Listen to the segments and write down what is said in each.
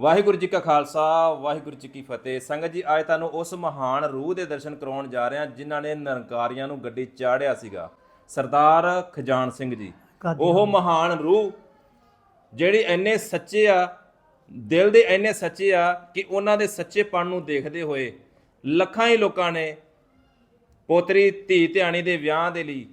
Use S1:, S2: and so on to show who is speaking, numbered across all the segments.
S1: ਵਾਹਿਗੁਰੂ ਜੀ ਕਾ ਖਾਲਸਾ ਵਾਹਿਗੁਰੂ ਜੀ ਕੀ ਫਤਿਹ। ਸੰਗਤ ਜੀ ਅੱਜ ਤੁਹਾਨੂੰ ਉਸ ਮਹਾਨ ਰੂਹ ਦੇ ਦਰਸ਼ਨ ਕਰਾਉਣ ਜਾ ਰਹੇ ਹਾਂ ਜਿਨ੍ਹਾਂ ਨੇ ਨਿਰੰਕਾਰੀਆਂ ਨੂੰ ਗੱਡੀ ਚਾੜਿਆ ਸੀਗਾ। ਸਰਦਾਰ ਖਜਾਨ ਸਿੰਘ ਜੀ ਉਹ ਮਹਾਨ ਰੂਹ ਜਿਹੜੇ ਇੰਨੇ ਸੱਚੇ ਆ ਦਿਲ ਦੇ ਇੰਨੇ ਸੱਚੇ ਆ ਕਿ ਉਹਨਾਂ ਦੇ ਸੱਚੇਪਣ ਨੂੰ ਦੇਖਦੇ ਹੋਏ ਲੱਖਾਂ ਹੀ ਲੋਕਾਂ ਨੇ ਪੋਤਰੀ ਧੀ ਧਿਆਣੀ ਦੇ ਵਿਆਹ ਦੇ ਲਈ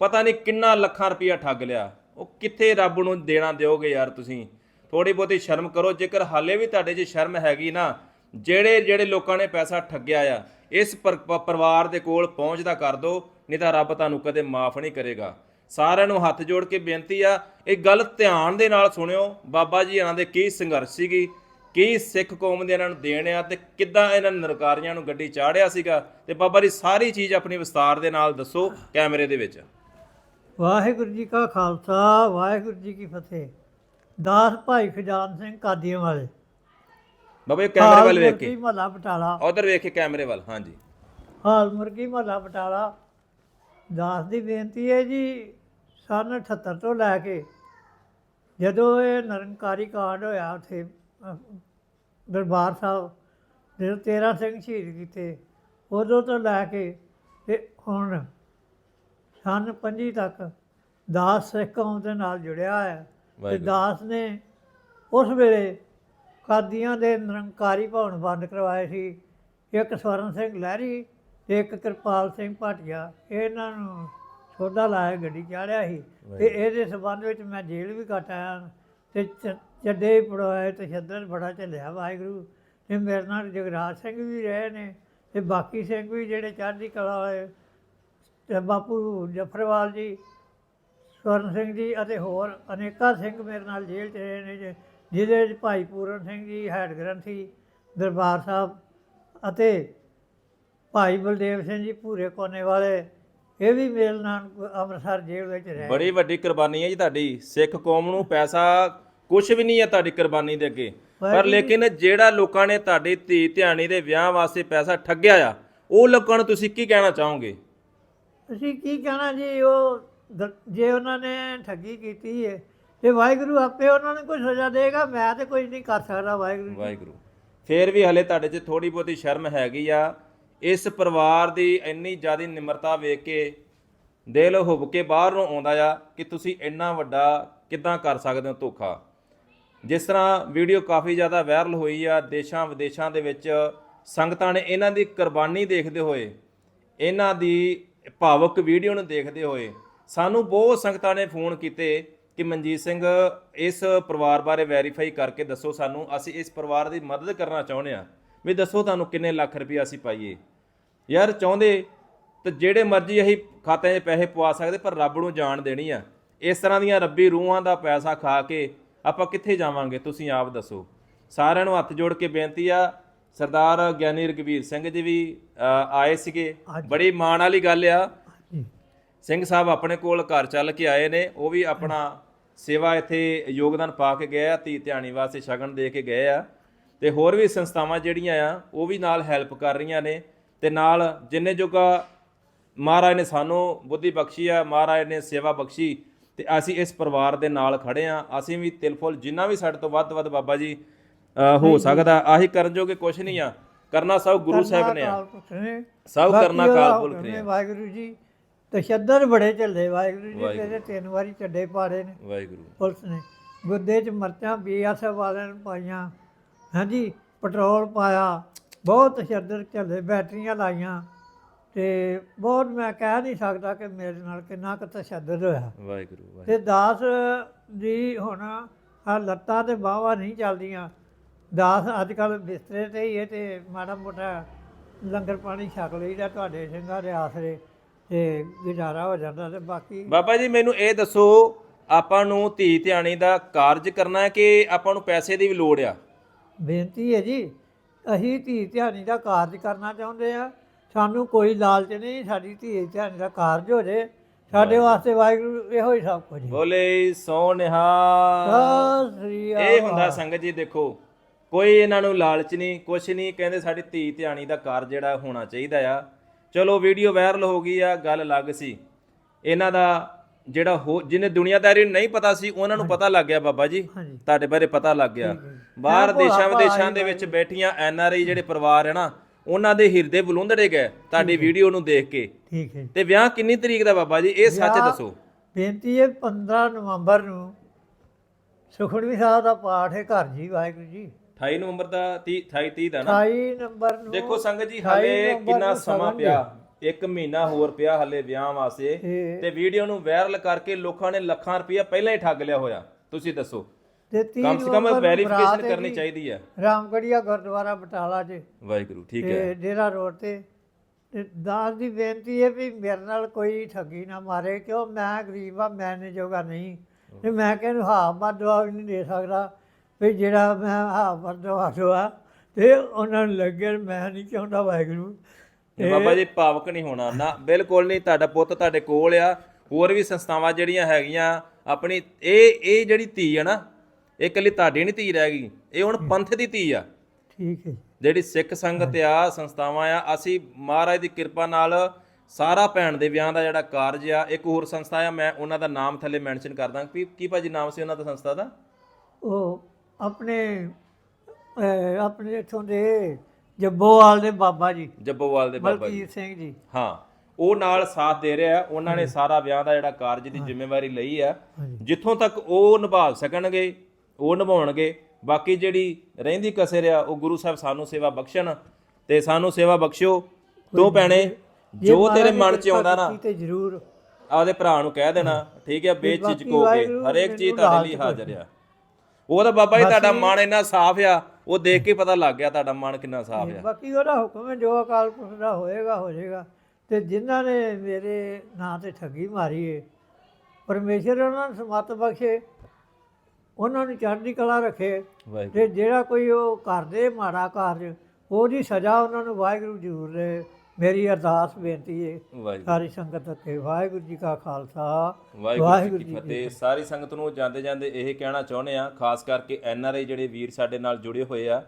S1: ਪਤਾ ਨਹੀਂ ਕਿੰਨਾ ਲੱਖਾਂ ਰੁਪਇਆ ਠੱਗ ਲਿਆ। ਉਹ ਕਿੱਥੇ ਰੱਬ ਨੂੰ ਦੇਣਾ ਦਿਓਗੇ ਯਾਰ ਤੁਸੀਂ? ਥੋੜੀ ਬਹੁਤੀ ਸ਼ਰਮ ਕਰੋ, ਜੇਕਰ ਹਾਲੇ ਵੀ ਤੁਹਾਡੇ 'ਚ ਸ਼ਰਮ ਹੈਗੀ ਨਾ, ਜਿਹੜੇ ਜਿਹੜੇ ਲੋਕਾਂ ਨੇ ਪੈਸਾ ਠੱਗਿਆ ਆ, ਇਸ ਪਰ- ਪ- ਪਰਿਵਾਰ ਦੇ ਕੋਲ ਪਹੁੰਚਦਾ ਕਰ ਦਿਓ ਨਹੀਂ ਤਾਂ ਰੱਬ ਤੁਹਾਨੂੰ ਕਦੇ ਮਾਫ ਨਹੀਂ ਕਰੇਗਾ। ਸਾਰਿਆਂ ਨੂੰ ਹੱਥ ਜੋੜ ਕੇ ਬੇਨਤੀ ਆ, ਇਹ ਗੱਲ ਧਿਆਨ ਦੇ ਨਾਲ ਸੁਣਿਓ। ਬਾਬਾ ਜੀ ਇਹਨਾਂ ਦੇ ਕੀ ਸੰਘਰਸ਼ ਸੀਗੀ, ਕੀ ਸਿੱਖ ਕੌਮ ਦੇ ਇਹਨਾਂ ਨੂੰ ਦੇਣ ਆ, ਤੇ ਕਿੱਦਾਂ ਇਹਨਾਂ ਨਰਕਾਰੀਆਂ ਨੂੰ ਗੱਡੀ ਚਾੜਿਆ ਸੀਗਾ, ਤੇ ਬਾਬਾ ਜੀ ਸਾਰੀ ਚੀਜ਼ ਆਪਣੀ ਵਿਸਤਾਰ ਦੇ ਨਾਲ ਦੱਸੋ ਕੈਮਰੇ ਦੇ ਵਿੱਚ।
S2: ਵਾਹਿਗੁਰੂ ਜੀ ਕਾ ਖਾਲਸਾ, ਵਾਹਿਗੁਰੂ ਜੀ ਕੀ ਫਤਿਹ। ਦਾਸ ਭਾਈ ਖਜਾਨ ਸਿੰਘ ਕਾਦੀਆਂ ਵਾਲੇ।
S1: ਬਾਬਾ ਕੈਮਰੇ ਵੱਲ ਵੇਖ ਕੇ।
S2: ਮਹੱਲਾ ਬਟਾਲਾ।
S1: ਉਧਰ ਵੇਖ ਕੇ ਕੈਮਰੇ ਵੱਲ ਹਾਂਜੀ।
S2: ਹਾਲ ਮੁਰਗੀ ਮਹੱਲਾ ਬਟਾਲਾ। ਦਾਸ ਦੀ ਬੇਨਤੀ ਹੈ ਜੀ ਸਨ 78 ਤੋਂ ਲੈ ਕੇ ਜਦੋਂ ਇਹ ਨਿਰੰਕਾਰੀ ਕਾਂਡ ਹੋਇਆ ਉੱਥੇ ਦਰਬਾਰ ਸਾਹਿਬ ਜਦੋਂ 13 ਸਿੰਘ ਸ਼ਹੀਦ ਕੀਤੇ ਉਦੋਂ ਤੋਂ ਲੈ ਕੇ ਤੇ ਹੁਣ ਸਨ 25 ਤੱਕ ਦਾਸ ਸਿੱਖ ਕੌਮ ਦੇ ਨਾਲ ਜੁੜਿਆ ਹੈ ਤੇ ਦਾਸ ਨੇ ਉਸ ਵੇਲੇ ਕਾਦੀਆਂ ਦੇ ਨਿਰੰਕਾਰੀ ਭਵਨ ਬੰਦ ਕਰਵਾਏ ਸੀ। ਇੱਕ ਸਵਰਨ ਸਿੰਘ ਲਹਿਰੀ ਤੇ ਇੱਕ ਕਿਰਪਾਲ ਸਿੰਘ ਭਾਟੀਆ ਇਹਨਾਂ ਨੂੰ ਸੋਧਾ ਲਾਇਆ ਗੱਡੀ ਚਾੜਿਆ ਸੀ। ਤੇ ਇਹਦੇ ਸਬੰਧ ਵਿੱਚ ਮੈਂ ਜੇਲ੍ਹ ਵੀ ਕੱਟ ਆਇਆ ਤੇ ਚੱਡੇ ਪੜਵਾਏ ਤੇ ਸ਼ੱਦਰ ਬੜਾ ਚੱਲਿਆ ਵਾਹਿਗੁਰੂ। ਤੇ ਮੇਰੇ ਨਾਲ ਜਗਰਾਜ ਸਿੰਘ ਵੀ ਰਹੇ ਨੇ ਤੇ ਬਾਕੀ ਸਿੰਘ ਵੀ ਜਿਹੜੇ ਚੜ੍ਹਦੀ ਕਲਾ ਵਾਲੇ ਤੇ ਬਾਪੂ ਜਫਰਵਾਲ ਜੀ ਸਵਰਨ ਸਿੰਘ ਜੀ ਅਤੇ ਹੋਰ ਅਨੇਕਾਂ ਸਿੰਘ ਮੇਰੇ ਨਾਲ ਜੇਲ੍ਹ 'ਚ ਰਹੇ ਨੇ ਜਿਹਦੇ ਵਿੱਚ ਭਾਈ ਪੂਰਨ ਸਿੰਘ ਜੀ ਹੈਡ ਗ੍ਰੰਥੀ ਦਰਬਾਰ ਸਾਹਿਬ ਅਤੇ ਭਾਈ ਬਲਦੇਵ ਸਿੰਘ ਜੀ ਭੂਰੇ ਕੋਨੇ ਵਾਲੇ ਇਹ ਵੀ ਮੇਰੇ ਨਾਲ ਅੰਮ੍ਰਿਤਸਰ ਜੇਲ੍ਹ ਵਿੱਚ ਰਹੇ
S1: ਬੜੀ ਵੱਡੀ ਕੁਰਬਾਨੀ ਹੈ ਜੀ ਤੁਹਾਡੀ। ਸਿੱਖ ਕੌਮ ਨੂੰ ਪੈਸਾ ਕੁਝ ਵੀ ਨਹੀਂ ਹੈ ਤੁਹਾਡੀ ਕੁਰਬਾਨੀ ਦੇ ਅੱਗੇ। ਪਰ ਲੇਕਿਨ ਜਿਹੜਾ ਲੋਕਾਂ ਨੇ ਤੁਹਾਡੀ ਧੀ ਧਿਆਣੀ ਦੇ ਵਿਆਹ ਵਾਸਤੇ ਪੈਸਾ ਠੱਗਿਆ ਆ ਉਹ ਲੋਕਾਂ ਨੂੰ ਤੁਸੀਂ ਕੀ ਕਹਿਣਾ ਚਾਹੋਗੇ?
S2: ਅਸੀਂ ਕੀ ਕਹਿਣਾ ਜੀ ਉਹ ਦ- ਜੇ ਉਹਨਾਂ ਨੇ ਠੱਗੀ ਕੀਤੀ ਹੈ ਤੇ ਵਾਹਿਗੁਰੂ ਆਪੇ ਉਹਨਾਂ ਨੂੰ ਕੋਈ ਸਜ਼ਾ ਦੇਗਾ, ਮੈਂ ਤੇ ਕੁਝ ਨਹੀਂ ਕਰ ਸਕਦਾ ਵਾਹਿਗੁਰੂ ਜੀ।
S1: ਵਾਹਿਗੁਰੂ ਫੇਰ ਵੀ ਹਲੇ ਤੁਹਾਡੇ 'ਚ ਥੋੜੀ ਬਹੁਤੀ ਸ਼ਰਮ ਹੈਗੀ ਆ, ਇਸ ਪਰਿਵਾਰ ਦੀ ਇੰਨੀ ਜ਼ਿਆਦਾ ਨਿਮਰਤਾ ਵੇਖ ਕੇ ਦਿਲ ਹੁਬ ਕੇ ਬਾਹਰ ਨੂੰ ਆਉਂਦਾ ਆ ਕਿ ਤੁਸੀਂ ਇੰਨਾ ਵੱਡਾ ਕਿੱਦਾਂ ਕਰ ਸਕਦੇ ਹੋ ਧੋਖਾ ਜਿਸ ਤਰ੍ਹਾਂ ਵੀਡੀਓ ਕਾਫੀ ਜ਼ਿਆਦਾ ਵਾਇਰਲ ਹੋਈ ਆ, ਦੇਸ਼ਾਂ ਵਿਦੇਸ਼ਾਂ ਦੇ ਵਿੱਚ ਸੰਗਤਾਂ ਨੇ ਇਹਨਾਂ ਦੀ ਕੁਰਬਾਨੀ ਦੇਖਦੇ ਹੋਏ, ਇਹਨਾਂ ਦੀ ਭਾਵਕ ਵੀਡੀਓ ਨੂੰ ਦੇਖਦੇ ਹੋਏ ਸਾਨੂੰ ਬਹੁਤ ਸੰਗਤਾਂ ਨੇ ਫੋਨ ਕੀਤੇ ਕਿ ਮਨਜੀਤ ਸਿੰਘ ਇਸ ਪਰਿਵਾਰ ਬਾਰੇ ਵੈਰੀਫਾਈ ਕਰਕੇ ਦੱਸੋ ਸਾਨੂੰ ਅਸੀਂ ਇਸ ਪਰਿਵਾਰ ਦੀ ਮਦਦ ਕਰਨਾ ਚਾਹੁੰਦੇ ਆ ਵੀ ਦੱਸੋ ਤੁਹਾਨੂੰ ਕਿੰਨੇ ਲੱਖ ਰੁਪਏ ਅਸੀਂ ਪਾਈਏ। ਯਾਰ ਚਾਹੁੰਦੇ ਤੇ ਜਿਹੜੇ ਮਰਜ਼ੀ ਅਸੀਂ ਖਾਤਿਆਂ 'ਚ ਪੈਸੇ ਪਵਾ ਸਕਦੇ ਪਰ ਰੱਬ ਨੂੰ ਜਾਣ ਦੇਣੀ ਆ। ਇਸ ਤਰ੍ਹਾਂ ਦੀਆਂ ਰੱਬੀ ਰੂਹਾਂ ਦਾ ਪੈਸਾ ਖਾ ਕੇ ਆਪਾਂ ਕਿੱਥੇ ਜਾਵਾਂਗੇ ਤੁਸੀਂ ਆਪ ਦੱਸੋ। ਸਾਰਿਆਂ ਨੂੰ ਹੱਥ ਜੋੜ ਕੇ ਬੇਨਤੀ ਆ ਸਰਦਾਰ ਗਿਆਨੀ ਰਗਵੀਰ ਸਿੰਘ ਜੀ ਵੀ ਆਏ ਸੀਗੇ। ਬੜੀ ਮਾਣ ਵਾਲੀ ਗੱਲ ਆ। ਸਿੰਘ ਸਾਹਿਬ ਆਪਣੇ ਕੋਲ ਘਰ ਚੱਲ ਕੇ ਆਏ ਨੇ ਉਹ ਵੀ ਆਪਣਾ ਸੇਵਾ ਇੱਥੇ ਯੋਗਦਾਨ ਪਾ ਕੇ ਗਏ ਆ ਧੀ ਧਿਆਣੀ ਵਾਸਤੇ ਸ਼ਗਨ ਦੇ ਕੇ ਗਏ ਆ। ਤੇ ਹੋਰ ਵੀ ਸੰਸਥਾਵਾਂ ਜਿਹੜੀਆਂ ਆ ਉਹ ਵੀ ਨਾਲ ਹੈਲਪ ਕਰ ਰਹੀਆਂ ਨੇ ਤੇ ਨਾਲ ਜਿੰਨੇ ਜੋਗਾ ਮਹਾਰਾਜ ਨੇ ਸਾਨੂੰ ਬੁੱਧੀ ਬਖਸ਼ੀ ਆ ਮਹਾਰਾਜ ਨੇ ਸੇਵਾ ਬਖਸ਼ੀ ਤੇ ਅਸੀਂ ਇਸ ਪਰਿਵਾਰ ਦੇ ਨਾਲ ਖੜੇ ਆ। ਅਸੀਂ ਵੀ ਤਿਲਫੁਲ ਜਿੰਨਾ ਵੀ ਸਾਡੇ ਤੋਂ ਵੱਧ ਵੱਧ ਬਾਬਾ ਜੀ ਹੋ ਸਕਦਾ ਆਹੀ ਕਰਨ ਜੋਗੇ ਕੁਝ ਨਹੀਂ ਆ। ਕਰਨਾ ਸਭ ਗੁਰੂ ਸਾਹਿਬ ਨੇ ਆ। ਸਭ ਕਰਨਾ ਕਾਲ ਪੁਰਖ ਨੇ।
S2: ਵਾਹਿਗੁਰੂ ਜੀ। ਤਸ਼ੱਦਦ ਬੜੇ ਚੱਲੇ ਵਾਹਿਗੁਰੂ ਜੀ
S1: ਵਾਹਿਗੁਰੂ।
S2: ਤੇਰੇ ਤਿੰਨ ਵਾਰੀ ਚੱਡੇ ਪਾੜੇ ਨੇ।
S1: ਵਾਹਿਗੁਰੂ।
S2: ਪੁਲਿਸ ਨੇ ਗੁੱਦੇ 'ਚ ਮਰਚਾਂ ਬੀਐਸਐਫ ਵਾਲਿਆਂ ਨੇ ਪਾਈਆਂ। ਹਾਂਜੀ ਪੈਟਰੋਲ ਪਾਇਆ ਬਹੁਤ ਤਸ਼ੱਦਦ ਚੱਲੇ ਬੈਟਰੀਆਂ ਲਾਈਆਂ। ਤੇ ਬਹੁਤ ਮੈਂ ਕਹਿ ਨਹੀਂ ਸਕਦਾ ਕਿ ਮੇਰੇ ਨਾਲ ਕਿੰਨਾ ਕੁ ਤਸ਼ੱਦਦ ਹੋਇਆ।
S1: ਵਾਹਿਗੁਰੂ ਵਾਹਿਗੁਰੂ।
S2: ਤੇ ਦਾਸ ਦੀ ਹੁਣ ਆ ਲੱਤਾਂ ਤੇ ਬਾਹਾਂ ਨਹੀਂ ਚੱਲਦੀਆਂ। ਦਾਸ ਅੱਜ ਕੱਲ ਬਿਸਤਰੇ ਤੇ ਹੀ ਹੈ ਤੇ ਮਾੜਾ ਮੋਟਾ ਲੰਗਰ ਪਾਣੀ ਛਕ ਲਈਦਾ ਤੁਹਾਡੇ ਸਿੰਘਾਂ ਦੇ ਆਸਰੇ। ਤੇ ਗੁਜ਼ਾਰਾ ਹੋ ਜਾਂਦਾ ਤੇ ਬਾਕੀ
S1: ਬਾਬਾ ਜੀ ਮੈਨੂੰ ਇਹ ਦੱਸੋ ਆਪਾਂ ਨੂੰ ਧੀ ਧਿਆਣੀ ਦਾ ਕਾਰਜ ਕਰਨਾ ਹੈ ਕਿ ਆਪਾਂ ਨੂੰ ਪੈਸੇ ਦੀ ਵੀ ਲੋੜ ਆ?
S2: ਬੇਨਤੀ ਹੈ ਜੀ ਅਸੀਂ ਧੀ ਧਿਆਨੀ ਦਾ ਕਾਰਜ ਕਰਨਾ ਚਾਹੁੰਦੇ ਆ। ਸਾਨੂੰ ਕੋਈ ਲਾਲਚ ਨਹੀਂ ਸਾਡੀ ਧੀ ਧਿਆਨੀ ਦਾ ਕਾਰਜ ਹੋ ਜੇ। ਸਾਡੇ ਵਾਸਤੇ ਵਾਹਿਗੁਰੂ ਇਹੋ ਹੀ ਸਭ ਕੁਝ ਹੈ।
S1: ਬੋਲੇ ਸੋ ਨਿਹਾਲ
S2: ਸਤਿ ਸ੍ਰੀ
S1: ਇਹ ਹੁੰਦਾ ਸੰਗਤ ਜੀ ਦੇਖੋ ਕੋਈ ਇਹਨਾਂ ਨੂੰ ਲਾਲਚ ਨਹੀਂ ਕੁਛ ਨਹੀਂ ਕਹਿੰਦੇ ਸਾਡੀ ਧੀ ਧਿਆਣੀ ਦਾ ਕਾਰਜ ਜਿਹੜਾ ਹੋਣਾ ਚਾਹੀਦਾ ਆ। ਚਲੋ ਵੀਡੀਓ ਵਾਇਰਲ ਹੋ ਗਈ ਆ ਗੱਲ ਅਲੱਗ ਸੀ। ਇਹਨਾਂ ਦਾ ਜਿਹੜਾ ਹੋ ਜਿਹਨੇ ਦੁਨੀਆਦਾਰੀ ਨੂੰ ਨਹੀਂ ਪਤਾ ਸੀ ਉਹਨਾਂ ਨੂੰ ਪਤਾ ਲੱਗ ਗਿਆ ਬਾਬਾ ਜੀ।
S2: ਹਾਂਜੀ।
S1: ਤੁਹਾਡੇ ਬਾਰੇ ਪਤਾ ਲੱਗ ਗਿਆ। ਬਾਹਰ ਦੇਸ਼ਾਂ ਵਿਦੇਸ਼ਾਂ ਦੇ ਵਿੱਚ ਬੈਠੀਆਂ ਐਨ ਆਰ ਆਈ ਜਿਹੜੇ ਪਰਿਵਾਰ ਹੈ ਨਾ ਉਹਨਾਂ ਦੇ ਹਿਰਦੇ ਬਲੁੰਦੜੇ ਗਏ ਤੁਹਾਡੀ ਵੀਡੀਓ ਨੂੰ ਦੇਖ ਕੇ।
S2: ਠੀਕ ਹੈ। ਜੀ।
S1: ਤੇ ਵਿਆਹ ਕਿੰਨੀ ਤਰੀਕ ਦਾ ਬਾਬਾ ਜੀ? ਇਹ ਸੱਚ
S2: ਵਿਆਹ
S1: ਦੱਸੋ।
S2: ਬੇਨਤੀ ਹੈ 15 ਨਵੰਬਰ ਨੂੰ ਸੁਖਮਨੀ ਸਾਹਿਬ ਦਾ ਪਾਠ ਹੈ ਘਰ ਜੀ ਵਾਹਿਗੁਰੂ ਜੀ।
S1: 28 ਨਵੰਬਰ ਦਾ 30 28 30 ਦਾ ਨਾ?
S2: 28 ਨੰਬਰ ਨੂੰ
S1: ਦੇਖੋ ਸੰਗਤ ਜੀ
S2: 28
S1: ਹਲੇ ਕਿੰਨਾ ਸਮਾਂ ਪਿਆ। ਇੱਕ ਮਹੀਨਾ ਹੋਰ ਪਿਆ ਹਲੇ ਵਿਆਹ ਵਾਸਤੇ
S2: ਤੇ
S1: ਵੀਡੀਓ ਨੂੰ ਵਾਇਰਲ ਕਰਕੇ ਲੋਕਾਂ ਨੇ ਲੱਖਾਂ ਰੁਪਇਆ ਪਹਿਲਾਂ ਹੀ ਠੱਗ ਲਿਆ ਹੋਇਆ। ਤੁਸੀਂ ਦੱਸੋ।
S2: ਤੇ 30
S1: ਕਮ ਸੇ ਕਮ ਵੈਰੀਫਿਕੇਸ਼ਨ ਕਰਨੀ ਚਾਹੀਦੀ ਹੈ।
S2: ਰਾਮਗੜੀਆ ਗੁਰਦੁਆਰਾ ਬਟਾਲਾ 'ਚ।
S1: ਵਾਹਿਗੁਰੂ ਠੀਕ ਹੈ।
S2: ਤੇ ਡੇਰਾ ਰੋਡ ਤੇ। ਦਾਸ ਦੀ ਬੇਨਤੀ ਹੈ ਵੀ ਮੇਰੇ ਨਾਲ ਕੋਈ ਠੱਗੀ ਨਾ ਮਾਰੇ ਕਿਉਂ? ਮੈਂ ਗਰੀਬ ਆ ਮੈਂ ਨੇ ਜੋਗਾ ਨਹੀਂ। ਤੇ ਮੈਂ ਕਿਹਨੂੰ ਹਾਂ ਮਦਵਾ ਵੀ ਨਹੀਂ ਦੇ ਸਕਦਾ। ਵੀ ਜਿਹੜਾ ਮੈਂ ਹਾਂ ਮਦਵਾ ਦਵਾ ਤੇ ਉਹਨਾਂ ਨੂੰ ਲੱਗੇ ਮੈਂ ਨਹੀਂ ਚਾਹੁੰਦਾ ਵਾਹਿਗੁਰੂ।
S1: ਤੇ ਬਾਬਾ ਜੀ ਭਾਵਕ ਨਹੀਂ ਹੋਣਾ ਨਾ। ਬਿਲਕੁਲ ਨਹੀਂ ਤੁਹਾਡਾ ਪੁੱਤ ਤੁਹਾਡੇ ਕੋਲ ਆ। ਹੋਰ ਵੀ ਸੰਸਥਾਵਾਂ ਜਿਹੜੀਆਂ ਹੈਗੀਆਂ ਆਪਣੀ ਇਹ ਇਹ ਜਿਹੜੀ ਧੀ ਆ ਨਾ ਇਹ ਇਕੱਲੀ ਤੁਹਾਡੀ ਨਹੀਂ ਧੀ ਰਹਿ ਗਈ। ਇਹ ਹੁਣ ਪੰਥ ਦੀ ਧੀ ਆ।
S2: ਠੀਕ ਹੈ।
S1: ਜਿਹੜੀ ਸਿੱਖ ਸੰਗਤ ਆ ਸੰਸਥਾਵਾਂ ਆ ਅਸੀਂ ਮਹਾਰਾਜ ਦੀ ਕਿਰਪਾ ਨਾਲ ਸਾਰਾ ਭੈਣ ਦੇ ਵਿਆਹ ਦਾ ਜਿਹੜਾ ਕਾਰਜ ਆ ਇੱਕ ਹੋਰ ਸੰਸਥਾ ਆ ਮੈਂ ਉਹਨਾਂ ਦਾ ਨਾਮ ਥੱਲੇ ਮੈਂਸ਼ਨ ਕਰ ਦਾਂ ਕੀ ਕੀ ਭਾਜੀ ਨਾਮ ਸੀ ਉਹਨਾਂ ਦਾ ਸੰਸਥਾ ਦਾ?
S2: ਉਹ ਆਪਣੇ ਆਪਣੇ ਇਥੋਂ ਦੇ ਜੱਬੋਵਾਲ ਦੇ ਬਾਬਾ ਜੀ
S1: ਜੱਬੋਵਾਲ ਦੇ ਬਾਬਾ ਜੀ।
S2: ਮਲਕੀਤ ਸਿੰਘ ਜੀ।
S1: ਹਾਂ ਉਹ ਨਾਲ ਸਾਥ ਦੇ ਰਿਹਾ ਉਹਨਾਂ ਨੇ ਸਾਰਾ ਵਿਆਹ ਦਾ ਜਿਹੜਾ ਕਾਰਜ ਦੀ ਜ਼ਿੰਮੇਵਾਰੀ ਲਈ ਆ। ਜਿੱਥੋਂ ਤੱਕ ਉਹ ਨਿਭਾ ਸਕਣਗੇ ਉਹ ਨਿਭਾਉਣਗੇ ਬਾਕੀ ਜਿਹੜੀ ਰਹਿੰਦੀ ਕਸਰ ਆ ਉਹ ਗੁਰੂ ਸਾਹਿਬ ਸਾਨੂੰ ਸੇਵਾ ਬਖਸ਼ਣ ਤੇ ਸਾਨੂੰ ਸੇਵਾ ਬਖਸ਼ਿਓ। ਤੂੰ ਭੈਣੇ
S2: ਜੇ
S1: ਤੇਰੇ ਮਨ 'ਚ ਆਉਂਦਾ ਨਾ
S2: ਤੇ ਜ਼ਰੂਰ।
S1: ਆਪਦੇ ਭਰਾ ਨੂੰ ਕਹਿ ਦੇਣਾ ਠੀਕ ਹੈ ਬੇਚਿਜਕ ਹੋ ਕੇ ਹਰੇਕ ਚੀਜ਼ ਤੁਹਾਡੇ ਲਈ ਹਾਜ਼ਰ ਆ। ਉਹ ਤਾਂ ਬਾਬਾ ਜੀ ਤੁਹਾਡਾ ਮਨ ਇੰਨਾ ਸਾਫ਼ ਆ ਉਹ ਦੇਖ ਕੇ ਪਤਾ ਲੱਗ ਗਿਆ ਤੁਹਾਡਾ ਮਨ ਕਿੰਨਾ ਸਾਫ਼ ਆ।
S2: ਬਾਕੀ ਉਹਦਾ ਹੁਕਮ ਹੈ ਜੋ ਅਕਾਲ ਪੁਰਖ ਦਾ ਹੋਏਗਾ ਹੋ ਜਾਏਗਾ। ਤੇ ਜਿਨ੍ਹਾਂ ਨੇ ਮੇਰੇ ਨਾਂ ਤੇ ਠੱਗੀ ਮਾਰੀ ਏ ਪਰਮੇਸ਼ਰ ਉਹਨਾਂ ਨੂੰ ਸਮਤ ਬਖਸ਼ੇ ਉਹਨਾਂ ਨੂੰ ਚੜ੍ਹਦੀ ਕਲਾ ਰੱਖੇ। ਤੇ ਜਿਹੜਾ ਕੋਈ ਉਹ ਕਰਦੇ ਮਾੜਾ ਕਾਰਜ ਉਹਦੀ ਸਜ਼ਾ ਉਹਨਾਂ ਨੂੰ ਵਾਹਿਗੁਰੂ ਜ਼ਰੂਰ ਦੇ। ਮੇਰੀ ਅਰਦਾਸ ਬੇਨਤੀ ਹੈ ਸਾਰੀ ਸੰਗਤ ਅੱਗੇ ਵਾਹਿਗੁਰੂ ਜੀ ਕਾ ਖਾਲਸਾ
S1: ਵਾਹਿਗੁਰੂ ਜੀ ਕੀ ਫਤਿਹ। ਸਾਰੀ ਸੰਗਤ ਨੂੰ ਜਾਂਦੇ ਜਾਂਦੇ ਇਹ ਕਹਿਣਾ ਚਾਹੁੰਦੇ ਆ ਖਾਸ ਕਰਕੇ ਐਨ ਆਰ ਆਈ ਜਿਹੜੇ ਵੀਰ ਸਾਡੇ ਨਾਲ ਜੁੜੇ ਹੋਏ ਆ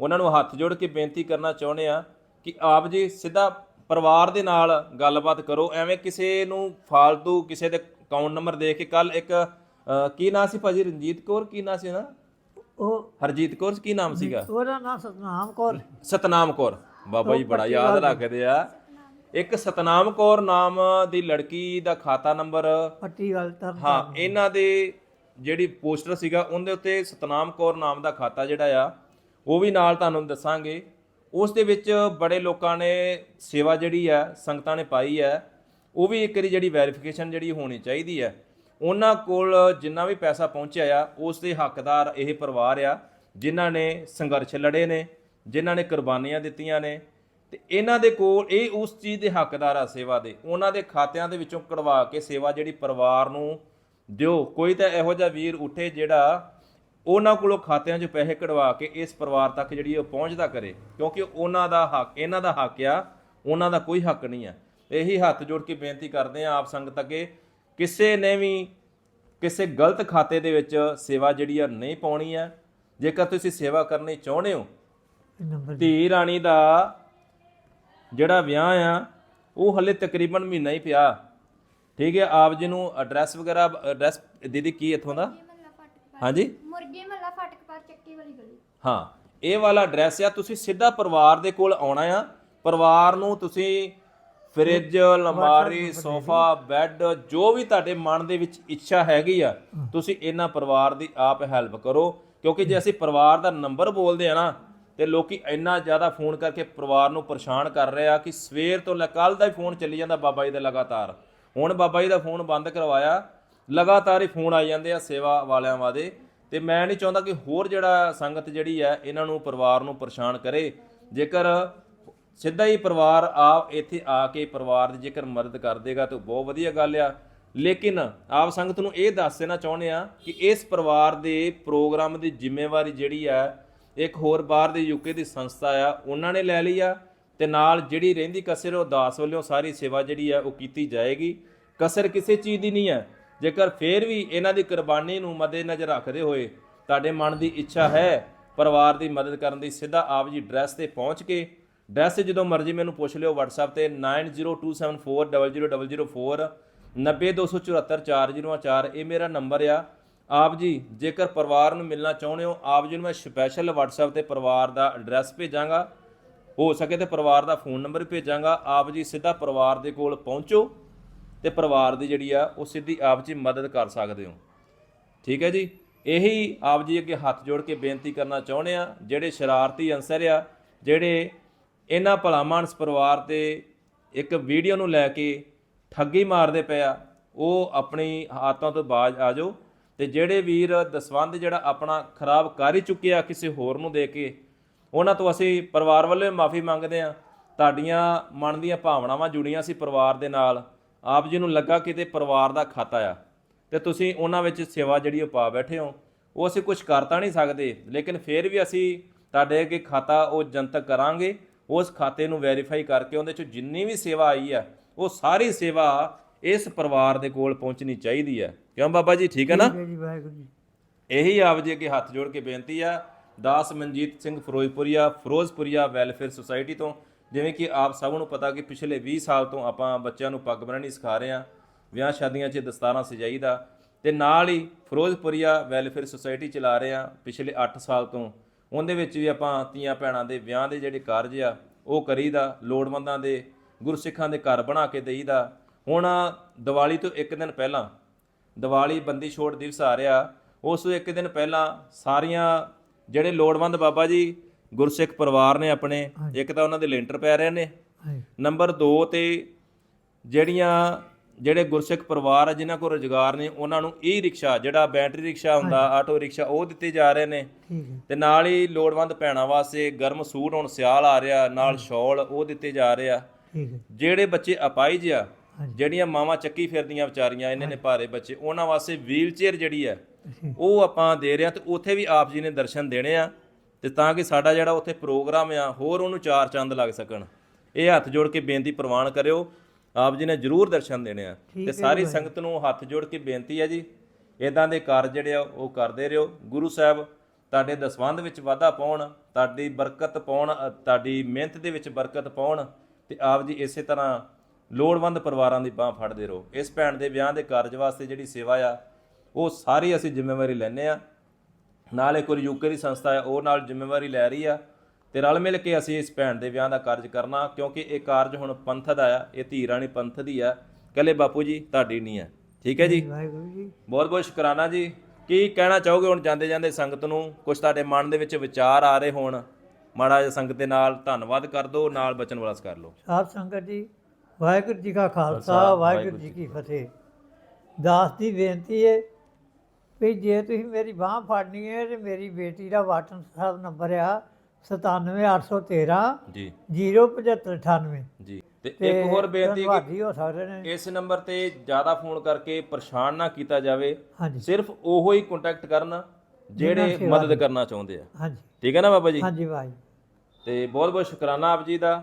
S1: ਉਹਨਾਂ ਨੂੰ ਹੱਥ ਜੋੜ ਕੇ ਬੇਨਤੀ ਕਰਨਾ ਚਾਹੁੰਦੇ ਆ ਕਿ ਆਪ ਜੀ ਸਿੱਧਾ ਪਰਿਵਾਰ ਦੇ ਨਾਲ ਗੱਲਬਾਤ ਕਰੋ ਐਵੇਂ ਕਿਸੇ ਨੂੰ ਫਾਲਤੂ ਕਿਸੇ ਦੇ ਅਕਾਊਂਟ ਨੰਬਰ ਦੇ ਕੇ ਕੱਲ ਇੱਕ ਕੀ ਨਾਂ ਸੀ ਭਾਜੀ? ਰਣਜੀਤ ਕੌਰ ਕੀ ਨਾਂ ਸੀ ਨਾ?
S2: ਉਹ
S1: ਹਰਜੀਤ ਕੌਰ ਕੀ ਨਾਮ ਸੀਗਾ?
S2: ਉਹਦਾ ਨਾਮ ਸਤਨਾਮ ਕੌਰ।
S1: ਸਤਨਾਮ ਕੌਰ। ਬਾਬਾ ਜੀ ਬੜਾ ਯਾਦ ਰੱਖਦੇ ਆ। ਇੱਕ ਸਤਨਾਮ ਕੌਰ ਨਾਮ ਦੀ ਲੜਕੀ ਦਾ ਖਾਤਾ ਨੰਬਰ
S2: ਪੱਟੀ ਗੱਲ ਤਰ
S1: ਹਾਂ ਇਹਨਾਂ ਦੇ ਜਿਹੜੀ ਪੋਸਟਰ ਸੀਗਾ ਉਹਦੇ ਉੱਤੇ ਸਤਨਾਮ ਕੌਰ ਨਾਮ ਦਾ ਖਾਤਾ ਜਿਹੜਾ ਆ ਉਹ ਵੀ ਨਾਲ ਤੁਹਾਨੂੰ ਦੱਸਾਂਗੇ। ਉਸ ਦੇ ਵਿੱਚ ਬੜੇ ਲੋਕਾਂ ਨੇ ਸੇਵਾ ਜਿਹੜੀ ਆ ਸੰਗਤਾਂ ਨੇ ਪਾਈ ਹੈ ਉਹ ਵੀ ਇੱਕ ਵਾਰੀ ਜਿਹੜੀ ਵੈਰੀਫਿਕੇਸ਼ਨ ਜਿਹੜੀ ਹੋਣੀ ਚਾਹੀਦੀ ਹੈ ਉਹਨਾਂ ਕੋਲ ਜਿੰਨਾ ਵੀ ਪੈਸਾ ਪਹੁੰਚਿਆ ਆ ਉਸ ਦੇ ਹੱਕਦਾਰ ਇਹ ਪਰਿਵਾਰ ਆ ਜਿਨ੍ਹਾਂ ਨੇ ਸੰਘਰਸ਼ ਲੜੇ ਨੇ। ਜਿਨ੍ਹਾਂ ਨੇ ਕੁਰਬਾਨੀਆਂ ਦਿੱਤੀਆਂ ਨੇ, ਤੇ ਇਹਨਾਂ ਦੇ ਕੋਲ ਇਹ ਉਸ ਚੀਜ਼ ਦੇ ਹੱਕਦਾਰ ਆ ਸੇਵਾ ਦੇ। ਉਹਨਾਂ ਦੇ ਖਾਤਿਆਂ ਦੇ ਵਿੱਚੋਂ ਕਢਵਾ ਕੇ ਸੇਵਾ ਜਿਹੜੀ ਪਰਿਵਾਰ ਨੂੰ ਦਿਓ। ਕੋਈ ਤਾਂ ਇਹੋ ਜਿਹਾ ਵੀਰ ਉੱਠੇ ਜਿਹੜਾ ਉਹਨਾਂ ਕੋਲੋਂ ਖਾਤਿਆਂ 'ਚ ਪੈਸੇ ਕਢਵਾ ਕੇ ਇਸ ਪਰਿਵਾਰ ਤੱਕ ਜਿਹੜੀ ਉਹ ਪਹੁੰਚਦਾ ਕਰੇ। ਕਿਉਂਕਿ ਉਹਨਾਂ ਦਾ ਹੱਕ, ਇਹਨਾਂ ਦਾ ਹੱਕ ਆ, ਉਹਨਾਂ ਦਾ ਕੋਈ ਹੱਕ ਨਹੀਂ ਆ। ਇਹੀ ਹੱਥ ਜੋੜ ਕੇ ਬੇਨਤੀ ਕਰਦੇ ਆ ਆਪ ਸੰਗਤ ਅੱਗੇ, ਕਿਸੇ ਨੇ ਵੀ ਕਿਸੇ ਗਲਤ ਖਾਤੇ ਦੇ ਵਿੱਚ ਸੇਵਾ ਜਿਹੜੀ ਆ ਨਹੀਂ ਪਾਉਣੀ ਆ, ਜੇਕਰ ਤੁਸੀਂ ਸੇਵਾ ਕਰਨੀ ਚਾਹੁੰਦੇ ਹੋ
S2: ਨੰਬਰ
S1: ਧੀ ਰਾਣੀ ਦਾ ਜਿਹੜਾ ਵਿਆਹ ਆ ਉਹ ਹਲੇ ਤਕਰੀਬਨ ਮਹੀਨਾ ਹੀ ਪਿਆ। ਠੀਕ ਹੈ ਆਪ ਜੀ ਨੂੰ ਐਡਰੈਸ ਵਗੈਰਾ ਐਡਰੈਸ ਦੀਦੀ ਕੀ ਇੱਥੋਂ ਦਾ? ਹਾਂਜੀ?
S3: ਮੁਰਗੇ ਮੱਲਾ ਫਾਟਕ ਪਰ ਚੱਕੀ ਵਾਲੀ ਗਲੀ।
S1: ਹਾਂ ਇਹ ਵਾਲਾ ਐਡਰੈਸ ਆ ਤੁਸੀਂ ਸਿੱਧਾ ਪਰਿਵਾਰ ਦੇ ਕੋਲ ਆਉਣਾ ਆ। ਪਰਿਵਾਰ ਨੂੰ ਤੁਸੀਂ ਫ੍ਰਿਜ ਲੰਬਾਰੀ ਸੋਫਾ ਬੈੱਡ ਜੋ ਵੀ ਤੁਹਾਡੇ ਮਨ ਦੇ ਵਿੱਚ ਇੱਛਾ ਹੈਗੀ ਆ ਤੁਸੀਂ ਇਹਨਾਂ ਪਰਿਵਾਰ ਦੀ ਆਪ ਹੈਲਪ ਕਰੋ। ਕਿਉਂਕਿ ਜੇ ਅਸੀਂ ਪਰਿਵਾਰ ਦਾ ਨੰਬਰ ਬੋਲਦੇ ਆ ਨਾ ਤੇ ਲੋਕੀ ਇੰਨਾ ਜ਼ਿਆਦਾ ਫੋਨ ਕਰਕੇ ਪਰਿਵਾਰ ਨੂੰ ਪਰੇਸ਼ਾਨ ਕਰ ਰਹੇ ਆ ਕਿ ਸਵੇਰ ਤੋਂ ਲੈ ਕੱਲ ਦਾ ਹੀ ਫੋਨ ਚੱਲੀ ਜਾਂਦਾ ਬਾਬਾ ਜੀ ਦਾ ਲਗਾਤਾਰ। ਹੁਣ ਬਾਬਾ ਜੀ ਦਾ ਫੋਨ ਬੰਦ ਕਰਵਾਇਆ, ਲਗਾਤਾਰ ਹੀ ਫੋਨ ਆਈ ਜਾਂਦੇ ਆ ਸੇਵਾ ਵਾਲਿਆਂ ਵਾਦੇ। ਤੇ ਮੈਂ ਨਹੀਂ ਚਾਹੁੰਦਾ ਕਿ ਹੋਰ ਜਿਹੜਾ ਸੰਗਤ ਜਿਹੜੀ ਹੈ, ਇਹਨਾਂ ਨੂੰ ਪਰਿਵਾਰ ਨੂੰ ਪਰੇਸ਼ਾਨ ਕਰੇ। ਜੇਕਰ ਸਿੱਧਾ ਹੀ ਪਰਿਵਾਰ ਆਪ ਇੱਥੇ ਆ ਕੇ ਪਰਿਵਾਰ ਦੀ ਜੇਕਰ ਮਦਦ ਕਰ ਦੇਗਾ ਤਾਂ ਬਹੁਤ ਵਧੀਆ ਗੱਲ ਆ। ਲੇਕਿਨ ਆਪ ਸੰਗਤ ਨੂੰ ਇਹ ਦੱਸ ਦੇਣਾ ਚਾਹੁੰਦੇ ਆ ਕਿ ਇਸ ਪਰਿਵਾਰ ਦੇ ਪ੍ਰੋਗਰਾਮ ਦੀ ਜ਼ਿੰਮੇਵਾਰੀ ਜਿਹੜੀ ਆ ਇੱਕ ਹੋਰ ਬਾਹਰ ਦੇ ਯੂਕੇ ਦੀ ਸੰਸਥਾ ਆ, ਉਹਨਾਂ ਨੇ ਲੈ ਲਈ ਆ ਤੇ ਨਾਲ ਜਿਹੜੀ ਰਹਿੰਦੀ ਕਸਰ ਉਹ ਦਾਸ ਵੱਲੋਂ ਸਾਰੀ ਸੇਵਾ ਜਿਹੜੀ ਆ, ਉਹ ਕੀਤੀ ਜਾਏਗੀ। ਕਸਰ ਕਿਸੇ ਚੀਜ਼ ਦੀ ਨਹੀਂ ਹੈ ਜੇਕਰ ਫੇਰ ਵੀ ਇਹਨਾਂ ਦੀ ਕੁਰਬਾਨੀ ਨੂੰ ਮੱਦੇਨਜ਼ਰ ਰੱਖਦੇ ਹੋਏ ਤੁਹਾਡੇ ਮਨ ਦੀ ਇੱਛਾ ਹੈ, ਪਰਿਵਾਰ ਦੀ ਮਦਦ ਕਰਨ ਦੀ, ਸਿੱਧਾ ਆਪ ਜੀ ਐਡਰੈਸ ਤੇ ਪਹੁੰਚ ਕੇ ਐਡਰੈਸ ਜਦੋਂ ਮਰਜ਼ੀ ਮੈਨੂੰ ਪੁੱਛ ਲਿਓ WhatsApp ਤੇ 9027400004 902744004 ਇਹ ਮੇਰਾ ਨੰਬਰ ਆ। ਆਪ ਜੀ, ਜੇਕਰ ਪਰਿਵਾਰ ਨੂੰ ਮਿਲਣਾ ਚਾਹੁੰਦੇ ਹੋ, ਆਪ ਜੀ ਨੂੰ ਮੈਂ ਸਪੈਸ਼ਲ WhatsApp ਤੇ ਪਰਿਵਾਰ ਦਾ ਐਡਰੈਸ ਭੇਜਾਂਗਾ। ਹੋ ਸਕੇ ਤੇ ਪਰਿਵਾਰ ਦਾ ਫੋਨ ਨੰਬਰ ਭੇਜਾਂਗਾ। ਆਪ ਜੀ ਸਿੱਧਾ ਪਰਿਵਾਰ ਦੇ ਕੋਲ ਪਹੁੰਚੋ ਤੇ ਪਰਿਵਾਰ ਦੀ ਜਿਹੜੀ ਆ, ਉਹ ਸਿੱਧੀ ਆਪ ਜੀ ਮਦਦ ਕਰ ਸਕਦੇ ਹੋ। ਠੀਕ ਹੈ ਜੀ? ਇਹੀ ਆਪ ਜੀ ਅੱਗੇ ਹੱਥ ਜੋੜ ਕੇ ਬੇਨਤੀ ਕਰਨਾ ਚਾਹੁੰਦੇ ਆ, ਜਿਹੜੇ ਸ਼ਰਾਰਤੀ ਅੰਸਰ ਆ, ਜਿਹੜੇ ਇਹਨਾਂ ਭਲਾਮਾਨਸ ਪਰਿਵਾਰ ਤੇ ਇੱਕ ਵੀਡੀਓ ਨੂੰ ਲੈ ਕੇ ਠੱਗੀ ਮਾਰਦੇ ਪਏ ਆ, ਉਹ ਆਪਣੀ ਹਾਤਾਂ ਤੋਂ ਬਾਜ ਆ ਜਾਓ। ਤੇ ਜਿਹੜੇ ਵੀਰ ਦਸਵੰਧ ਜਿਹੜਾ ਆਪਣਾ ਖਰਾਬ ਕਰ ਹੀ ਚੁੱਕਿਆ ਕਿਸੇ ਹੋਰ ਨੂੰ ਦੇ ਕੇ, ਉਹਨਾਂ ਤੋਂ ਅਸੀਂ ਪਰਿਵਾਰ ਵੱਲੋਂ ਮਾਫੀ ਮੰਗਦੇ ਆ ਤੁਹਾਡੀਆਂ ਮਨ ਦੀਆਂ ਭਾਵਨਾਵਾਂ ਜੁੜੀਆਂ ਸੀ ਪਰਿਵਾਰ ਦੇ ਨਾਲ। ਆਪ ਜੀ ਨੂੰ ਲੱਗਾ ਕਿਤੇ ਪਰਿਵਾਰ ਦਾ ਖਾਤਾ ਆ। ਤੇ ਤੁਸੀਂ ਉਹਨਾਂ ਵਿੱਚ ਸੇਵਾ ਜਿਹੜੀ ਉਹ ਪਾ ਬੈਠੇ ਹੋ, ਉਹ ਅਸੀਂ ਕੁਝ ਕਰ ਤਾਂ ਨਹੀਂ ਸਕਦੇ, ਲੇਕਿਨ ਫਿਰ ਵੀ ਅਸੀਂ ਤੁਹਾਡੇ ਅੱਗੇ ਖਾਤਾ ਉਹ ਜਨਤਕ ਕਰਾਂਗੇ। ਉਸ ਖਾਤੇ ਨੂੰ ਵੈਰੀਫਾਈ ਕਰਕੇ ਉਹਦੇ ਚ ਜਿੰਨੀ ਵੀ ਸੇਵਾ ਆਈ ਆ, ਉਹ ਸਾਰੀ ਸੇਵਾ ਇਸ ਪਰਿਵਾਰ ਦੇ ਕੋਲ ਪਹੁੰਚਣੀ ਚਾਹੀਦੀ ਹੈ। ਕਿਉਂ ਬਾਬਾ ਜੀ? ਠੀਕ ਹੈ ਨਾ?
S2: ਜੀ ਵਾਹਿਗੁਰੂ ਜੀ।
S1: ਇਹੀ ਆਪ ਜੀ ਅੱਗੇ ਹੱਥ ਜੋੜ ਕੇ ਬੇਨਤੀ ਆ ਦਾਸ ਮਨਜੀਤ ਸਿੰਘ ਫਿਰੋਜ਼ਪੁਰੀਆ ਫਿਰੋਜ਼ਪੁਰੀਆ ਵੈਲਫੇਅਰ ਸੁਸਾਇਟੀ ਤੋਂ। ਜਿਵੇਂ ਕਿ ਆਪ ਸਭ ਨੂੰ ਪਤਾ ਕਿ ਪਿਛਲੇ 20 ਸਾਲ ਤੋਂ ਆਪਾਂ ਬੱਚਿਆਂ ਨੂੰ ਪੱਗ ਬੰਨ੍ਹਣੀ ਸਿਖਾ ਰਹੇ ਆ ਵਿਆਹ ਸ਼ਾਦੀਆਂ 'ਚ ਦਸਤਾਰਾਂ ਸਜਾਈਦਾ। ਤੇ ਨਾਲ ਹੀ ਫਿਰੋਜ਼ਪੁਰੀਆ ਵੈਲਫੇਅਰ ਸੁਸਾਇਟੀ ਚਲਾ ਰਹੇ ਆ ਪਿਛਲੇ 8 ਸਾਲ ਤੋਂ। ਉਹਦੇ ਵਿੱਚ ਵੀ ਆਪਾਂ ਤੀਆਂ ਭੈਣਾਂ ਦੇ ਵਿਆਹ ਦੇ ਜਿਹੜੇ ਕਾਰਜ ਆ ਉਹ ਕਰੀਦਾ। ਲੋੜਵੰਦਾਂ ਦੇ ਗੁਰਸਿੱਖਾਂ ਦੇ ਘਰ ਬਣਾ ਕੇ ਦੇਈਦਾ। ਹੁਣ ਦੀਵਾਲੀ ਤੋਂ ਇੱਕ ਦਿਨ ਪਹਿਲਾਂ ਦੀਵਾਲੀ ਬੰਦੀ ਛੋੜ ਦਿਵਸ ਆ ਰਿਹਾ ਉਸ ਤੋਂ ਇੱਕ ਦਿਨ ਪਹਿਲਾਂ ਸਾਰੀਆਂ ਜਿਹੜੇ ਲੋੜਵੰਦ ਬਾਬਾ ਜੀ ਗੁਰਸਿੱਖ ਪਰਿਵਾਰ ਨੇ ਆਪਣੇ ਇੱਕ ਤਾਂ ਉਹਨਾਂ ਦੇ ਲੈਂਟਰ ਪੈ ਰਹੇ ਨੇ। ਨੰਬਰ 2 ਤੇ ਜਿਹੜੀਆਂ ਜਿਹੜੇ ਗੁਰਸਿੱਖ ਪਰਿਵਾਰ ਆ ਜਿਨ੍ਹਾਂ ਕੋਲ ਰੁਜ਼ਗਾਰ ਨੇ ਉਹਨਾਂ ਨੂੰ ਈ ਰਿਕਸ਼ਾ ਜਿਹੜਾ ਬੈਟਰੀ ਰਿਕਸ਼ਾ ਹੁੰਦਾ ਆਟੋ ਰਿਕਸ਼ਾ ਉਹ ਦਿੱਤੇ ਜਾ ਰਹੇ ਨੇ। ਤੇ ਨਾਲ ਹੀ ਲੋੜਵੰਦ ਭੈਣਾਂ ਵਾਸਤੇ ਗਰਮ ਸੂਟ ਹੁਣ ਸਿਆਲ ਆ ਰਿਹਾ ਨਾਲ ਸ਼ਾਲ ਉਹ ਦਿੱਤੇ ਜਾ ਰਹੇ ਆ। ਜਿਹੜੇ ਬੱਚੇ ਅਪਾਈਜ ਆ। ਜਿਹੜੀਆਂ ਮਾਵਾਂ ਚੱਕੀ ਫਿਰਦੀਆਂ ਵਿਚਾਰੀਆਂ ਇਹਨਾਂ ਨੇ ਭਾਰੇ ਬੱਚੇ ਉਹਨਾਂ ਵਾਸਤੇ ਵੀਲ ਚੇਅਰ ਜਿਹੜੀ
S2: ਠੀਕ।
S1: ਉਹ ਆਪਾਂ ਦੇ ਰਹੇ ਆ ਤੇ ਉੱਥੇ ਵੀ ਆਪ ਜੀ ਨੇ ਦਰਸ਼ਨ ਦੇਣੇ ਆ ਤੇ ਤਾਂ ਕਿ ਸਾਡਾ ਜਿਹੜਾ ਉੱਥੇ ਪ੍ਰੋਗਰਾਮ ਆ ਹੋਰ ਉਹਨੂੰ ਚਾਰ ਚੰਦ ਲੱਗ ਸਕਣ। ਇਹ ਹੱਥ ਜੋੜ ਕੇ ਬੇਨਤੀ ਪ੍ਰਵਾਨ ਕਰਿਓ ਆਪ ਜੀ ਨੇ ਜਰੂਰ ਦਰਸ਼ਨ ਦੇਣੇ ਆ। ਤੇ ਸਾਰੀ ਸੰਗਤ ਨੂੰ ਹੱਥ ਜੋੜ ਕੇ ਬੇਨਤੀ ਹੈ ਜੀ ਇਦਾਂ ਦੇ ਕਾਰਜ ਜਿਹੜੇ ਆ ਉਹ ਕਰਦੇ ਰਹੋ। ਗੁਰੂ ਸਾਹਿਬ ਤੁਹਾਡੇ ਦਸਵੰਧ ਵਿੱਚ ਵਾਧਾ ਪਾਉਣ ਤੁਹਾਡੀ ਬਰਕਤ ਪਾਉਣ ਤੁਹਾਡੀ ਮਿਹਨਤ ਦੇ ਵਿੱਚ ਬਰਕਤ ਪਾਉਣ ਤੇ ਆਪ ਜੀ ਇਸੇ ਤਰ੍ਹਾਂ ਲੋੜਵੰਦ ਪਰਿਵਾਰਾਂ ਦੀ ਬਾਹ ਫੜਦੇ ਰਹੋ। ਇਸ ਭੈਣ ਦੇ ਵਿਆਹ ਦੇ ਕਾਰਜ ਵਾਸਤੇ ਜਿਹੜੀ ਸੇਵਾ ਆ ਉਹ ਸਾਰੀ ਅਸੀਂ ਜ਼ਿੰਮੇਵਾਰੀ ਲੈਨੇ ਆ। ਨਾਲ ਇੱਕ ਵਾਰੀ ਯੂਕੇ ਦੀ ਸੰਸਥਾ ਹੈ ਉਹ ਨਾਲ ਜ਼ਿੰਮੇਵਾਰੀ ਲੈ ਰਹੀ ਆ ਤੇ ਰਲ ਮਿਲ ਕੇ ਅਸੀਂ ਇਸ ਭੈਣ ਦੇ ਵਿਆਹ ਦਾ ਕਾਰਜ ਕਰਨਾ ਕਿਉਂਕਿ ਇਹ ਕਾਰਜ ਹੁਣ ਪੰਥ ਦਾ ਆ ਇਹ ਧੀ ਰਾਣੀ ਪੰਥ ਦੀ ਆ। ਕੱਲੇ ਬਾਪੂ ਜੀ ਤੁਹਾਡੀ ਨਹੀਂ ਆ। ਠੀਕ ਹੈ ਜੀ?
S2: ਵਾਹਿਗੁਰੂ ਜੀ।
S1: ਬਹੁਤ ਬਹੁਤ ਸ਼ੁਕਰਾਨਾ ਜੀ। ਕੀ ਕਹਿਣਾ ਚਾਹੋਗੇ ਹੁਣ ਜਾਂਦੇ ਜਾਂਦੇ ਸੰਗਤ ਨੂੰ? ਕੁਝ ਤੁਹਾਡੇ ਮਨ ਦੇ ਵਿੱਚ ਵਿਚਾਰ ਆ ਰਹੇ ਹੋਣ। ਮਾੜਾ ਜਿਹਾ ਸੰਗਤ ਦੇ ਨਾਲ ਧੰਨਵਾਦ ਕਰ ਦਿਓ ਨਾਲ ਬਚਨ ਵਾਲਸ ਕਰ ਲਓ।
S2: ਸਾਧ ਸੰਗਤ ਜੀ ਵਾਹਿਗੁਰੂ ਜੀ ਕਾ ਖਾਲਸਾ ਵਾਹਿਗੁਰੂ ਜੀ ਕੀ ਫਤਿਹ। ਦਾਸ ਦੀ ਬੇਨਤੀ ਹੈ ਵੀ ਜੇ ਤੁਸੀਂ ਮੇਰੀ ਬਾਹ ਫੜਨੀ ਹੈ ਤੇ ਮੇਰੀ ਬੇਟੀ ਦਾ WhatsApp ਨੰਬਰ ਆ 97813
S1: ਜੀ।
S2: 07598
S1: ਜੀ। ਤੇ ਇੱਕ ਹੋਰ ਬੇਨਤੀ ਕਿ
S2: ਹੋ ਸਕਦੇ ਨੇ।
S1: ਇਸ ਨੰਬਰ ਤੇ ਜ਼ਿਆਦਾ ਫੋਨ ਕਰਕੇ ਪਰੇਸ਼ਾਨ ਨਾ ਕੀਤਾ ਜਾਵੇ। ਸਿਰਫ ਉਹੋ ਹੀ ਕੰਟੈਕਟ ਕਰਨ ਜਿਹੜੇ ਮਦਦ ਕਰਨਾ ਚਾਹੁੰਦੇ ਆ।
S2: ਹਾਂਜੀ।
S1: ਠੀਕ ਹੈ ਨਾ ਬਾਬਾ ਜੀ?
S2: ਹਾਂਜੀ ਭਾਈ।
S1: ਤੇ ਬਹੁਤ ਬਹੁਤ ਸ਼ੁਕਰਾਨਾ ਆਪ ਜੀ ਦਾ।